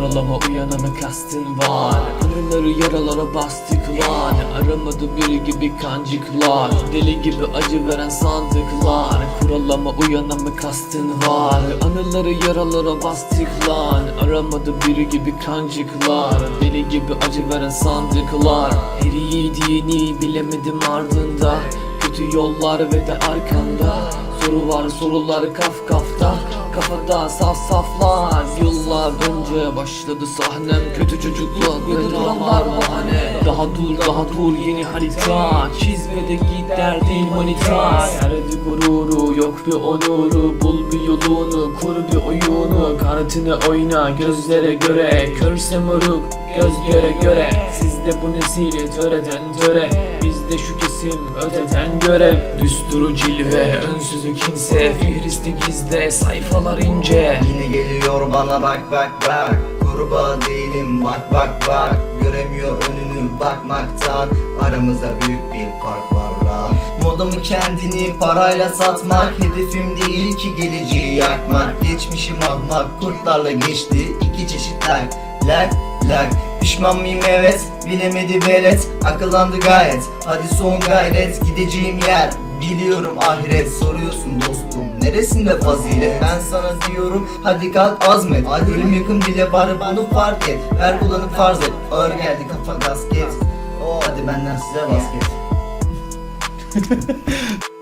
Kuralama uyanana kastın var. Anıları yaralara bastık lan Aramadı biri gibi kancıklar. Deli gibi acı veren sandıklar. Kuralama uyanana kastın var. Anıları yaralara bastık lan. Aramadı biri gibi kancıklar. Deli gibi acı veren sandıklar. Her yiğidini bilemedim ardında. Kötü yollar ve de arkanda. Soru var sorular kaf kafta Kafada saf saflar. Yıllar önce başladı sahnem. Kötü çocukluk ve bahane Daha dur yeni harita. Çizme de git derdin manita. Serdi gururu yok bir onuru. Bul bir yolunu kur bir oyunu. Kartını oyna gözlere göre. Körse moruk göz göre. Göre Sizde bu nesil töreden töre. Bizde şu kesim öteden görev Düsturu cilve önsüzü kimse. Fihristi gizde sayfalar ince. Yine geliyor bana bak bak bak. Kurbağa değilim bak bak bak. Göremiyor önünü bakmaktan Aramızda büyük bir fark var lan Modumu kendini parayla satmak Hedefim değil ki geleceği yakmak. Geçmişim ahmak kurtlarla geçti iki çeşit lak lak lak Pişman mıyım? Evet. Bilemedi velet. Akıllandı gayet. Hadi son gayret. Gideceğim yer. Biliyorum ahiret. Soruyorsun dostum neresinde fazilet? Ben sana diyorum hadi kalk azmet. Ölüm yakın bile var bunu fark et. Ver bulanı farz et. Ağır geldi kafa Oh hadi benden size basket